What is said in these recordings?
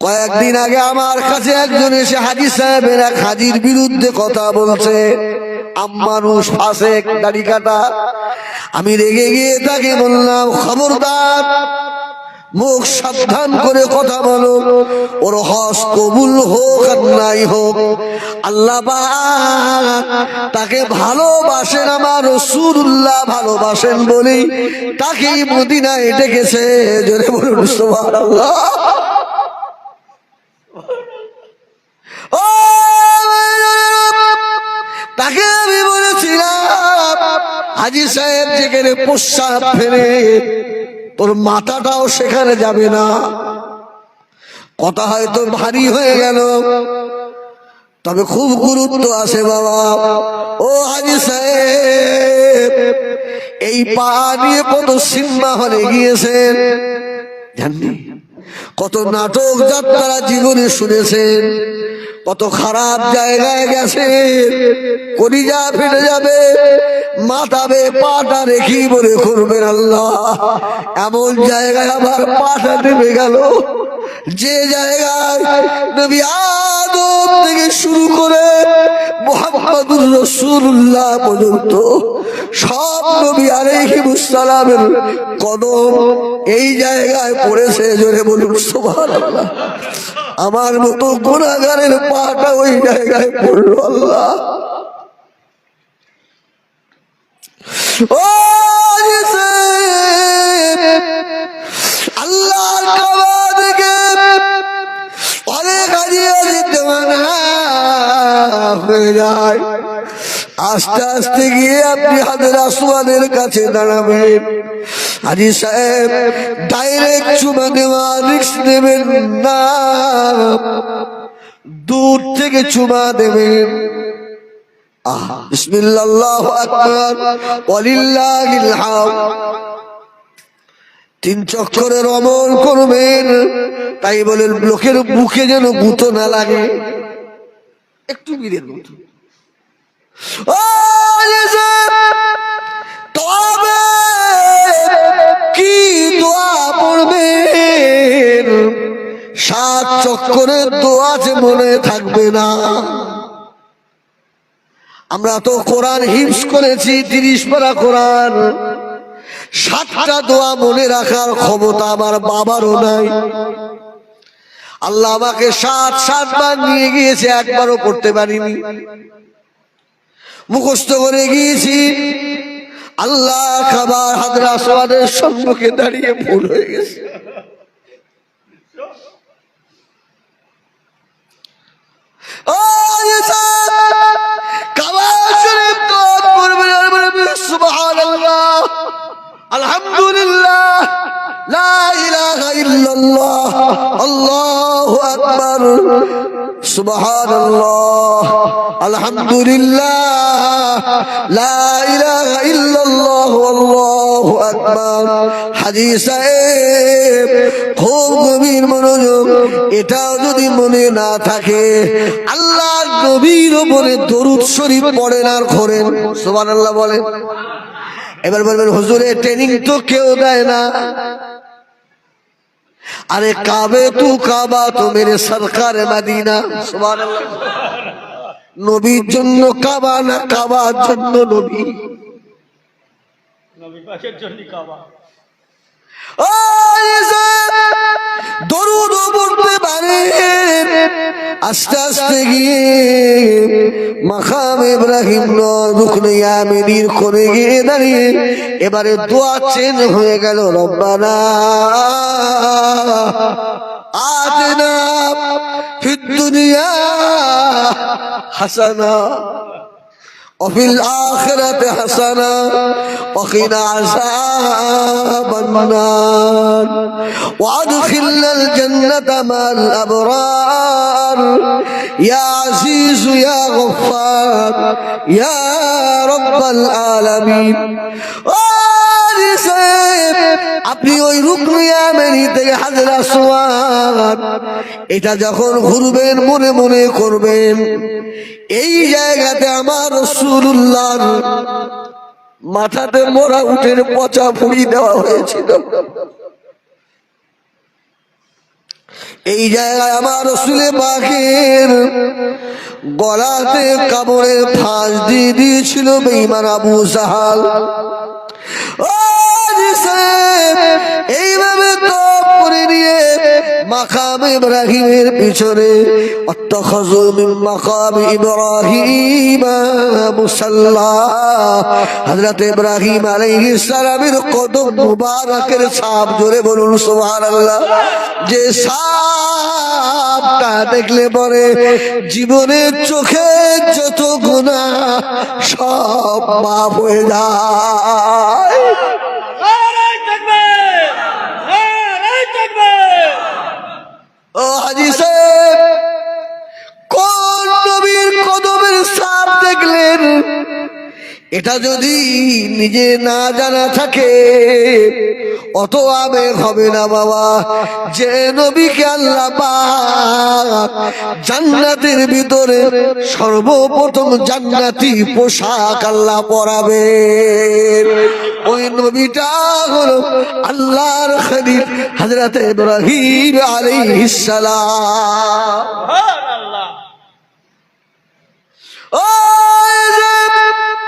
কয়েকদিন আগে আমার কাছে একজন এসে হাজি সাহেবের এক হাজির বিরুদ্ধে কথা বলছে মানুষ ফাঁসে দাড়ি কাটা। আমি রেগে গিয়ে তাকে বললাম, খবরদার, মুখ সাবধান করে কথা বলো। ওর হস কবুল হোক আর নাই হোক, আল্লাহ তাকে ভালোবাসেন, আমার রসুল্লাহ ভালোবাসেন বলেই তাকে মদিনায় ডেকেছে। জোরে বলুন, সুবহানাল্লাহ। তাকে আমি বলেছিলাম, হাজি সাহেব যেখানে প্রস্রাব ফেরে তোর মাথাটাও সেখানে যাবে না। কথা হয়তো ভারী হয়ে গেল, তবে খুব গুরুত্ব আছে বাবা। ও হাজি সাহেব, এই পা নিয়ে কত সিনেমা হলে গিয়েছেন জাননি কত নাটক যাত্রা জীবনে শুনেছেন। কত খারাপ জায়গায় গেছে। কলিজা ফেটে যাবে মাথাবে পাটা রেখি বলে করবেন আল্লাহ। এমন জায়গায় আবার পাটা নেমে গেল। যে জায়গায় নবী আদম থেকে শুরু করে মোহাম্মদুর রসুল্লাহ পর্যন্ত সব নবী আলাইহিমুসসালামের কদম এই জায়গায় পড়েছে জোরে বলুন, সুবহানাল্লাহ। আমার মতো গুণাগারের পাটা ওই জায়গায় পড়ল, আল্লাহ। ও হয়ে যায়। আস্তে আস্তে গিয়ে আপনি হাতের আসওয়ানের কাছে দাঁড়াবেন। হাজি সাহেব ডাইরেক্ট চুমা দেওয়া রিক্স নেবেন না। দূর থেকে চুমা দেবেন। তিন চক্করে রমণ করবেন। তাই বলেন, লোকের বুকে যেন গুতো না লাগে। একটু বীরের মতো। কি দোয়া পড়বেন? সাত চক্করের দোয়া যে মনে থাকবে না। আমরা তো কোরআন হিমস করেছি, তিরিশ পারা কোরআন। সাতটা দোয়া মনে রাখার ক্ষমতা আমার বাবারও নাই। আল্লাহ আমাকে সাত সাতবার নিয়ে গিয়েছে, একবারও করতে পারিনি। মুখস্থ করে গিয়েছি। আল্লাহ খাবার হাজরা সোয়াদের সম্মুখে দাঁড়িয়ে ভুল হয়ে গেছে। ও আলহামদুলিল্লাহ, লা ইলাহা ইল্লাল্লাহ, আল্লাহু আকবার, সুবহানাল্লাহ, আলহামদুলিল্লাহ, লা ইলাহা ইল্লাল্লাহ, আল্লাহু আকবার। হাজী সাহেব খুব গভীর মনোযোগ, এটাও যদি মনে না থাকে আল্লাহ নবীর উপরে দরুদ শরীফ পড়েন আর খোরেন সুবহানাল্লাহ বলেন। এবার বলবেন হুজুরের ট্রেনিং তো কেউ দেয় না। আরে কাবে তু কাবা তো মেরে সরকার মদিনা। নবীর জন্য কাবা না কাবার জন্য নবী? দরুদ পড়তে পারে। আস্তে আস্তে গিয়ে মাখাম ইব্রাহিম রুকনে ইয়ামিনীর করে গিয়ে দাঁড়িয়ে এবারে দোয়া চেঞ্জ হয়ে গেল রব্বানা আতেনা ফিদ দুনিয়া হাসানা وفي الآخرة حسنة وقنا عذاب النار وأدخلنا الجنة مع الأبرار يا عزيز يا غفار يا رب العالمين আপনি ওই রুকমিয়ামেনি থেকে হাজরা সোয়াদ এটা যখন ঘুরবেন মনে মনে করবেন এই জায়গাতে আমার রসুল্লাহ মাথাতে মোরা উঠের পচা ফুড়ি দেওয়া হয়েছিল। এই জায়গায় আমার রসুলে পাখির গলাতে কাপড়ের ফাঁস দিয়ে দিয়েছিল বেইমান আবু সাহাল মাকাম ইব্রাহিমের পিছনে মাকাম ইব্রাহিম মুসাল্লা। হযরত ইব্রাহিম আলাইহিস সালামের কদম মুবারকের ছাপ, জোরে বলুন সুবহানাল্লাহ। যে ছাপটা দেখলে পরে জীবনের চোখে যত গুনাহ সব মাফ হয়ে যায়। সাহেব কোন নবীর কদমের সাপ দেখলেন? এটা যদি নিজে না জানা থাকে অত আবেগ হবে না বাবা। যে নবীকে আল্লাহ পাক জান্নাতের ভিতরে সর্বপ্রথম জান্নাতি পোশাক আল্লাহ পরাবে ওই নবীটা হলো আল্লাহর খলিল হযরত ইব্রাহিম আলাইহিস সালাম। সুবহানাল্লাহ। যে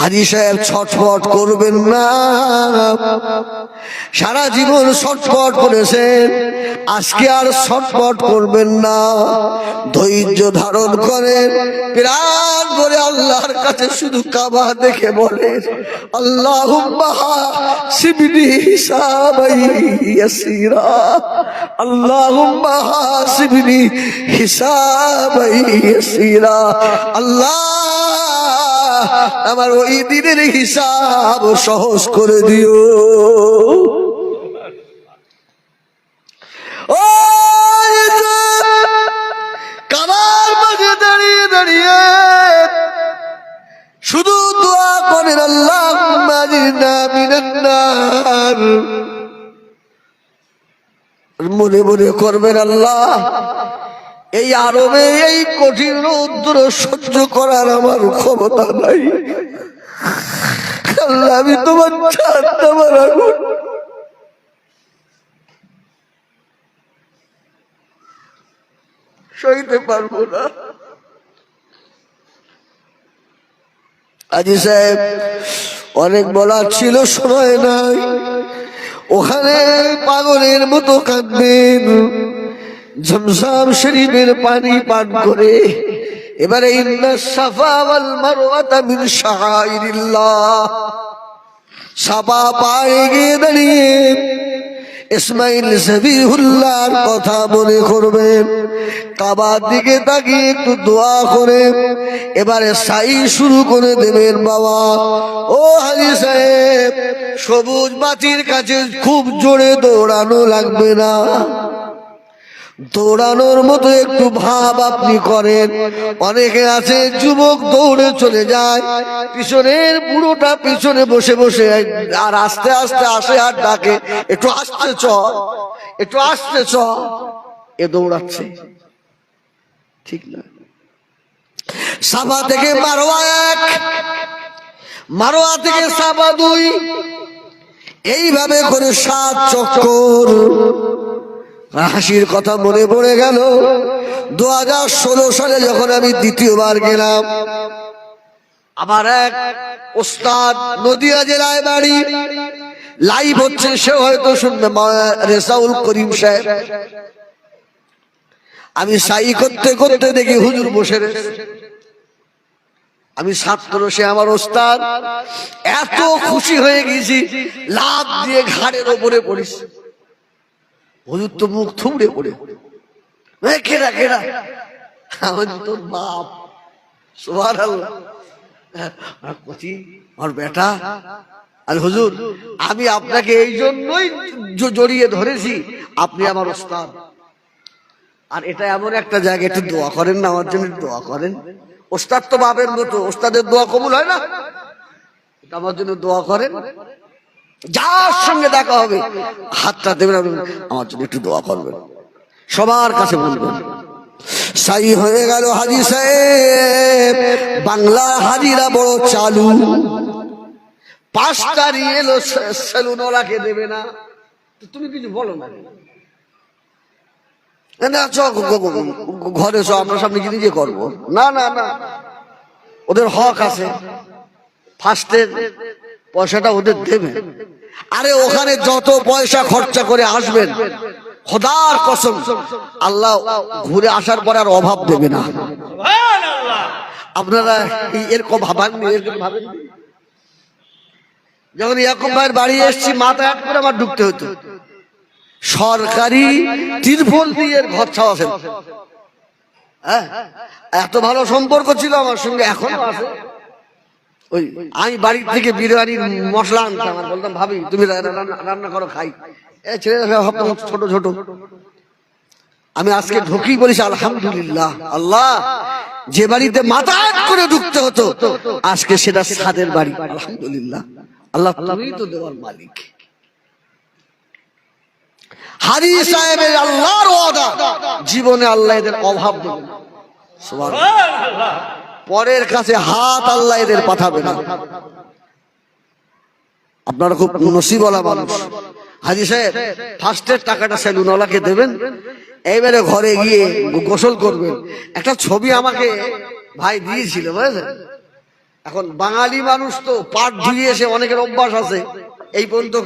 হাজি সাহেব ছটফট করবেন না। সারা জীবন ছটফট করেছেন, আজকে আর ছটফট করবেন না। ধৈর্য ধারণ করেন, প্রাণ করে আল্লাহর কাছে শুধু কাবা দেখে বলেন আল্লাহ শিবনি আল্লাহুম্মা হিসাবাই আল্লাহ আমার ওই দিনের হিসাব সহজ করে দিও। মাঝে দাঁড়িয়ে দাঁড়িয়ে শুধু দোয়া করেন আল্লাহ মনে মনে করবেন, আল্লাহ এই আরবে এই কঠিন রৌদ্র সহ্য করার আমার ক্ষমতা নাই। আমি তোমার ছাড়তে সইতে পারব না। আজি সাহেব, অনেক বলার ছিল সময় নাই। ওখানে পাগলের মতো কাঁদবেন। ঝমঝম শরীফের পানি পান করে। এবারে, ইন্না সাফা ওয়াল মারওয়াতা মিন সাফা পায়ে গিয়ে দাঁড়িয়ে ইসমাইল জবিহুল্লাহর কথা মনে করবেন। কাবার দিকে তাকিয়ে একটু দোয়া করে। এবারে সাই শুরু করে দেবেন বাবা। ও হাজি সাহেব, সবুজ বাতির কাছে খুব জোরে দৌড়ানো লাগবে না। দৌড়ানোর মতো একটু ভাব আপনি করেন। অনেকে আছে, যুবক দৌড়ে চলে যায়, পিছনের পুরোটা পিছনে বসে বসে আর আস্তে আস্তে আসে আর ডাকে, একটু আসতে চ একটু আসতে চ এ দৌড়াচ্ছে। ঠিক না? সাবা থেকে মারোয়া এক, মারোয়া থেকে সাবা দুই, এইভাবে করে সাত চক্কর। হাসির কথা মনে পড়ে গেল। দু হাজার ষোলো সালে যখন আমি দ্বিতীয়বার গেলাম, আমার এক ওস্তাদ নদিয়া জেলায় বাড়ি। লাইভ হচ্ছে, সে হয়তো শুনবে রেসাউল করিম সাহেব। আমি সাই করতে করতে দেখি হুজুর বসে। আমি ছাত্র, সে আমার ওস্তাদ। এত খুশি হয়ে গেছি লাভ দিয়ে ঘাড়ের ওপরে পড়িস হুজুর তো মুখ থুবড়ে পড়ে। এ, কেডা কেডা আমি বলি, তোর বাপ। আর কচি আমার বেটা। আর হুজুর আমি আপনাকে এই জন্যই জড়িয়ে ধরেছি। আপনি আমার ওস্তাদ। আর এটা এমন একটা জায়গা একটু দোয়া করেন না আমার জন্য দোয়া করেন। ওস্তাদ তো বাপের মতো ওস্তাদের দোয়া কবুল হয় না? এটা আমার জন্য দোয়া করেন। যার সঙ্গে দেখা হবে, হাতটা দেবেন আমার জন্য একটু দোয়া করবেন। সবার কাছে বলবেন, সাই হয়ে গেল হাজি সাহেব বাংলা হাজিরা বড় চালু। পাঁচটা নিয়ে এলো সে- সেলুনওয়ালাকে দেবে না। তুমি কিছু বলো না। ঘরে চ, আমরা সব নিজে নিজে করব। না না না, ওদের হক আছে। ফার্স্টের পয়সাটা ওদের দেবে আরে ওখানে যত পয়সা খরচা করে আসবেন খোদার কসম আল্লাহ ঘুরে আসার পর আর অভাব দেবে না। আপনারা এরকম ভাবাননি এরকম যখন ইয়াকুব ভাইয়ের বাড়ি এসেছি মাথা হাত করে আমার ঢুকতে হতো। সরকারি তিরফল দিয়ে ঘর ছাওয়াছেন। হ্যাঁ? এত ভালো সম্পর্ক ছিল আমার সঙ্গে এখনও আছে। ওই আমি বাড়ি থেকে বিরিয়ানির মশলা আনতাম, আর বলতাম, ভাবি, তুমি রান্না- করো, খাই। এ ছেলে ছোট ছোট। আমি আজকে ঢুকি বলিস আলহামদুলিল্লাহ, আল্লাহ, যে বাড়িতে মাথা করে ঢুকতে হতো, আজকে সেটা সাদের বাড়ি। আলহামদুলিল্লাহ, আল্লাহ তুমি তো দেওয়ার মালিক। হারি সাহেবের আল্লাহর ওয়াদা, জীবনে আল্লাহ এদের অভাব দেবে সুবহানাল্লাহ। পরের কাছে হাত আল্লাহ এদের পাঠাবে না। আপনারা খুব নসিবলা মানুষ। হাজি সাহেব ফার্স্টের টাকাটা সেলুনওয়ালাকে দেবেন, এইবারে ঘরে গিয়ে গোসল করবেন। একটা ছবি আমাকে ভাই দিয়েছিল, বুঝেছেন? এখন বাঙালি মানুষ তো পাট ধুয়ে এসে অনেকের অভ্যাস আছে। এই পর্যন্ত